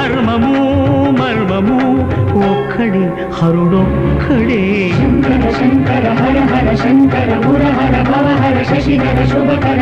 ధర్మము మర్మము ఒక్కడే హరుడొక్కడే. శంకర శంకర హర హర శంకర ముర హర భవ హర శశిధర శుభకర